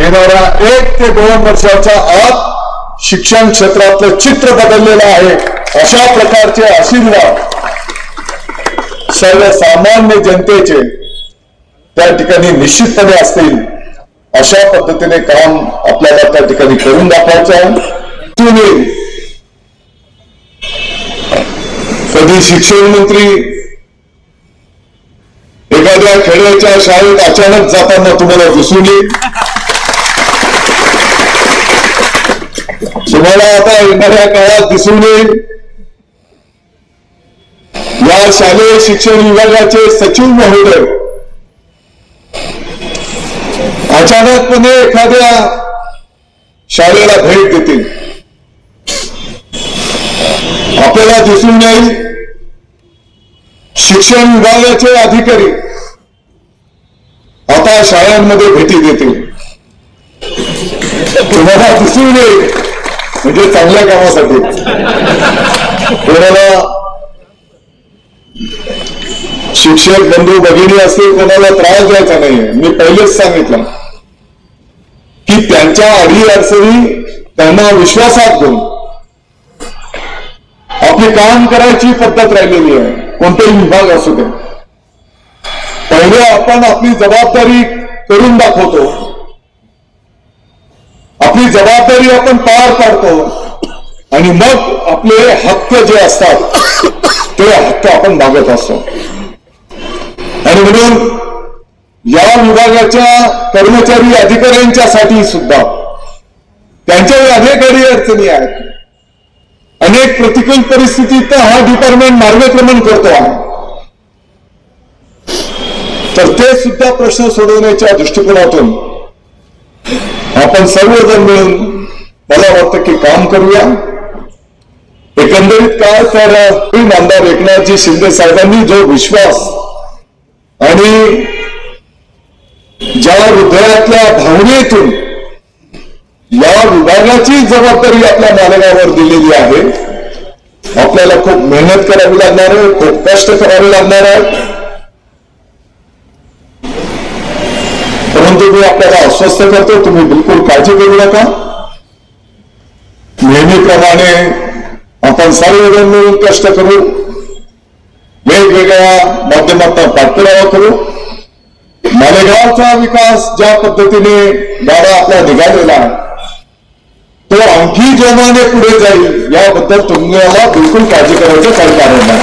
येणाऱ्या एक ते दोन वर्षाच्या आत शिक्षण क्षेत्रातलं चित्र बदललेलं आहे. अशा प्रकारचे आशीर्वाद सर्वसामान्य जनतेचे त्या ठिकाणी निश्चितपणे असतील. अशा पद्धतीने काम आपल्याला त्या ठिकाणी करून दाखवायचं आहे. तुम्ही कधी शिक्षण मंत्री एखाद्या खेड्याच्या शाळेत अचानक जाताना तुम्हाला दिसून येईल. तुम्हाला आता येणाऱ्या काळात दिसून येईल. या शालेय शिक्षण विभागाचे सचिव महोदय. अचानकपणे एखाद्या शाळेला भेट देतील. आपल्याला दिसून येईल शिक्षण विभागाचे अधिकारी आता शाळांमध्ये भेटी देतील. तुम्हाला दिसून येईल. म्हणजे चांगल्या कामासाठी. कोणाला शिक्षक बंधू भगिनी असतील कोणाला त्रास द्यायचा नाहीये. मी पहिलेच सांगितलं की त्यांच्या अडी अडचणी त्यांना विश्वासात घेऊन. आपली काम करायची पद्धत राहिलेली आहे. कोणतेही विभाग असू दे. पहिले आपण आपली जबाबदारी करून दाखवतो. आपली जबाबदारी आपण पार पाडतो. आणि मग आपले हक्क जे असतात ते हक्क आपण मागत असतो. आणि म्हणून या विभागाच्या कर्मचारी अधिकाऱ्यांच्यासाठी सुद्धा त्यांच्या अनेक अडी अडचणी आहेत. अनेक प्रतिकूल परिस्थितीत हा डिपार्टमेंट मार्गक्रमण करतो आहे. तर ते सुद्धा प्रश्न सोडवण्याच्या दृष्टिकोनातून आपण सर्वजण मिळून मला वाटतं की काम करूया. एकंदरीत काय तर आमदार एकनाथजी शिंदे साहेबांनी जो विश्वास आणि ज्या हृदयातल्या भावनेतून या विभागाची जबाबदारी आपल्या मालकावर दिलेली आहे. आपल्याला खूप मेहनत करावी लागणार आहे खूप कष्ट करावे लागणार आहे. परंतु मी आपल्याला अस्वस्थ करतो. तुम्ही बिलकुल काळजी करू नका. नेहमीप्रमाणे आपण सर्वजण मिळून कष्ट करू. वेगवेगळ्या माध्यमातून पाठपुरावा करू. मालेगावचा विकास ज्या पद्धतीने गाडा आपला निघालेला आहे तो आणखी जोमाने पुढे जाईल याबद्दल तुम्हाला बिलकुल काळजी करायचं काही कारण नाही.